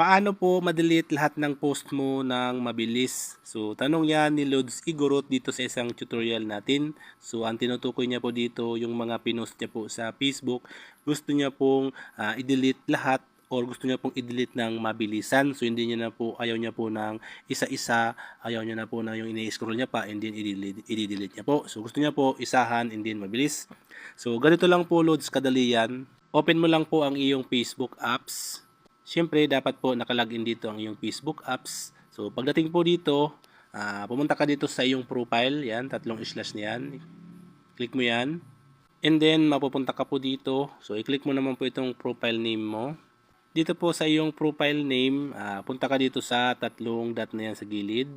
paano po madelete lahat ng post mo ng mabilis? So, tanong yan ni Lods Igorot dito sa isang tutorial natin. So, ang tinutukoy niya po dito, yung mga pinost niya po sa Facebook, gusto niya pong ah, i-delete lahat or gusto niya pong i-delete ng mabilisan. So, hindi niya na po, ayaw niya po ng isa-isa, ayaw niya na po na yung ini-scroll niya pa, and then i-delete, i-delete niya po. So, gusto niya po isahan, and then mabilis. So, ganito lang po, Lods, kadali yan. Open mo lang po ang iyong Facebook apps. Siyempre, dapat po nakalagin dito ang iyong Facebook apps. So, pagdating po dito, ah, pumunta ka dito sa iyong profile. Yan, tatlong slash na yan. Click mo yan. And then, mapupunta ka po dito. So, i-click mo naman po itong profile name mo. Dito po sa iyong profile name, ah, punta ka dito sa tatlong dot na yan sa gilid.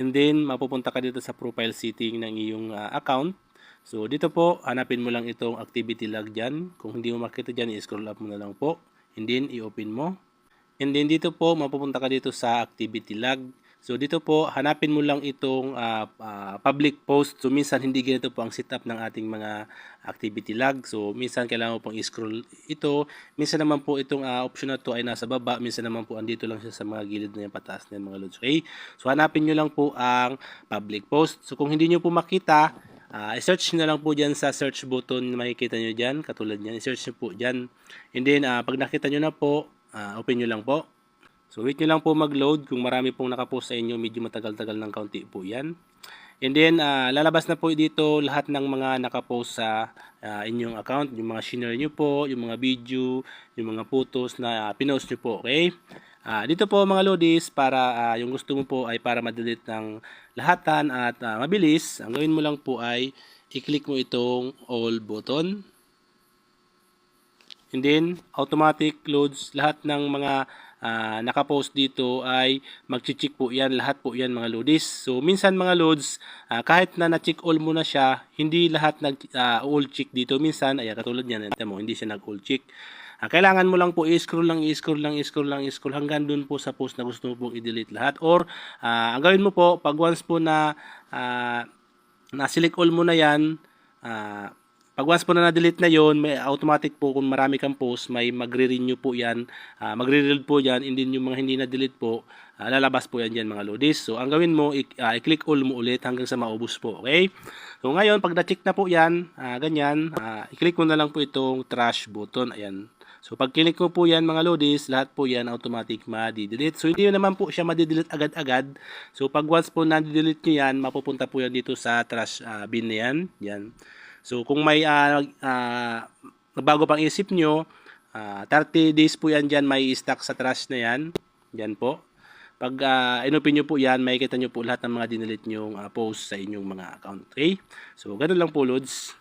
And then, mapupunta ka dito sa profile setting ng iyong ah, account. So, dito po, hanapin mo lang itong activity log dyan. Kung hindi mo makita dyan, i-scroll up mo na lang po. And then, i-open mo. And then, dito po, mapupunta ka dito sa activity log. So, dito po, hanapin mo lang itong ah, ah, public post. So, minsan, hindi ganito po ang setup ng ating mga activity log. So, minsan, kailangan mo pong i-scroll ito. Minsan naman po, itong ah, option na to ay nasa baba. Minsan naman po, andito lang siya sa mga gilid na yung pataas na yung mga loads. Okay? So, hanapin nyo lang po ang public post. So, kung hindi nyo po makita, Ah, i-search na lang po dyan sa search button na makikita nyo dyan, katulad yan. I-search nyo po dyan. And then, ah, pag nakita nyo na po, ah, open nyo lang po. So, wait nyo lang po mag-load. Kung marami pong nakapost sa inyo, medyo matagal-tagal ng kaunti po yan. And then, ah, lalabas na po dito lahat ng mga nakapost sa ah, inyong account. Yung mga shinare nyo po, yung mga video, yung mga photos na ah, pinost nyo po. Okay? Ah, dito po mga lodis para ah, yung gusto mo po ay para ma-delete ng lahatan at ah, mabilis. Ang gawin mo lang po ay i-click mo itong all button. And then automatic loads lahat ng mga ah, nakapost dito ay magchi-check po yan lahat po yan mga loadis. So minsan mga loads ah, kahit na na-check all mo na siya, hindi lahat nag ah, all check dito. Minsan ay katulad ito mo, hindi siya nag all check. Ah, kailangan mo lang po i-scroll lang, i-scroll lang, i-scroll lang, i-scroll hanggang dun po sa post na gusto mo pong i-delete lahat. Or, ah, ang gawin mo po, pag once po na ah, na-select all mo na yan, ah, pag once po na na-delete na yon may automatic po kung marami kang post, may magre-renew po yan, ah, magre-reload po yan, and then yung mga hindi na-delete po, ah, lalabas po yan dyan mga lodis. So, ang gawin mo, i- ah, i-click all mo ulit hanggang sa maubos po, okay? So, ngayon, pag na-check na po yan, ah, ganyan, ah, i-click mo na lang po itong trash button, ayan. So, pag click mo po yan mga lodis, lahat po yan automatic ma-delete. So, hindi naman po siya ma-delete agad-agad. So, pag once po na-delete nyo yan, mapupunta po yan dito sa trash ah, bin na yan. Yan. So, kung may uh, bago pang isip nyo, ah, 30 days po yan dyan, may stock sa trash na yan. Yan po. Pag uh, inopin nyo po yan, makikita nyo po lahat ng mga dinelete nyong ah, post sa inyong mga account. Okay? So, ganun lang po, Lods.